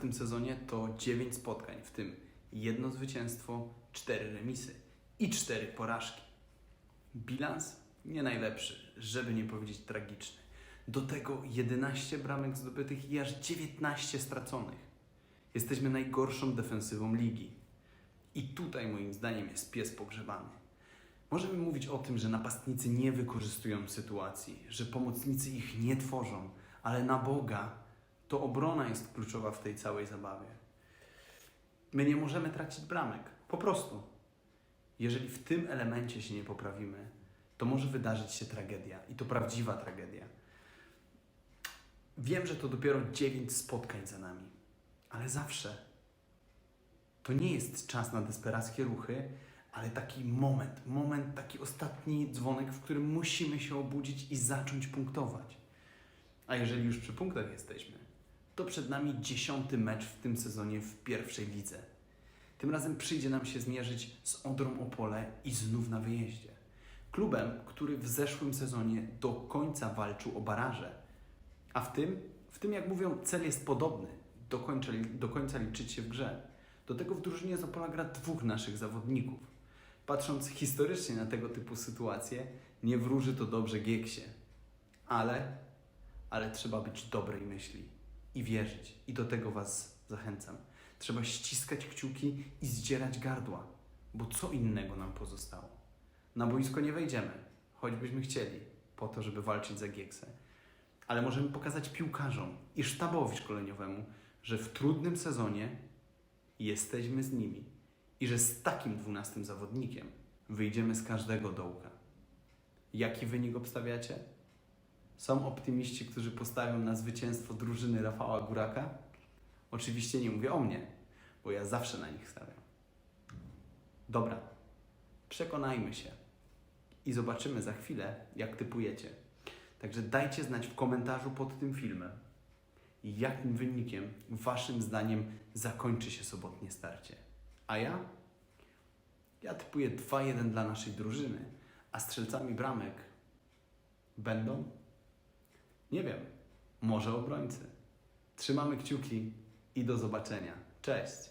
tym sezonie to 9 spotkań, w tym jedno zwycięstwo, 4 remisy i 4 porażki. Bilans nie najlepszy, żeby nie powiedzieć tragiczny. Do tego 11 bramek zdobytych i aż 19 straconych. Jesteśmy najgorszą defensywą ligi. I tutaj moim zdaniem jest pies pogrzebany. Możemy mówić o tym, że napastnicy nie wykorzystują sytuacji, że pomocnicy ich nie tworzą, ale na Boga to obrona jest kluczowa w tej całej zabawie. My nie możemy tracić bramek. Po prostu. Jeżeli w tym elemencie się nie poprawimy, to może wydarzyć się tragedia. I to prawdziwa tragedia. Wiem, że to dopiero 9 spotkań za nami, ale zawsze to nie jest czas na desperackie ruchy, ale taki moment, moment, taki ostatni dzwonek, w którym musimy się obudzić i zacząć punktować. A jeżeli już przy punktach jesteśmy, to przed nami dziesiąty mecz w tym sezonie w pierwszej lidze. Tym razem przyjdzie nam się zmierzyć z Odrą Opole i znów na wyjeździe. Klubem, który w zeszłym sezonie do końca walczył o baraże. A w tym, w tym jak mówią, cel jest podobny. Do końca, do końca liczyć się w grze. Do tego w drużynie z Opola gra dwóch naszych zawodników. Patrząc historycznie na tego typu sytuacje, nie wróży to dobrze Gieksie. Ale, ale trzeba być dobrej myśli i wierzyć. I do tego Was zachęcam. Trzeba ściskać kciuki i zdzierać gardła, bo co innego nam pozostało? Na boisko nie wejdziemy, choćbyśmy chcieli, po to, żeby walczyć za Gieksę. Ale możemy pokazać piłkarzom i sztabowi szkoleniowemu, że w trudnym sezonie jesteśmy z nimi i że z takim dwunastym zawodnikiem wyjdziemy z każdego dołka. Jaki wynik obstawiacie? Są optymiści, którzy postawią na zwycięstwo drużyny Rafała Góraka? Oczywiście nie mówię o mnie, bo ja zawsze na nich stawiam. Dobra, przekonajmy się i zobaczymy za chwilę, jak typujecie. Także dajcie znać w komentarzu pod tym filmem, jakim wynikiem Waszym zdaniem zakończy się sobotnie starcie. A ja? Ja typuję 2-1 dla naszej drużyny, a strzelcami bramek będą? Nie wiem, może obrońcy. Trzymamy kciuki i do zobaczenia. Cześć!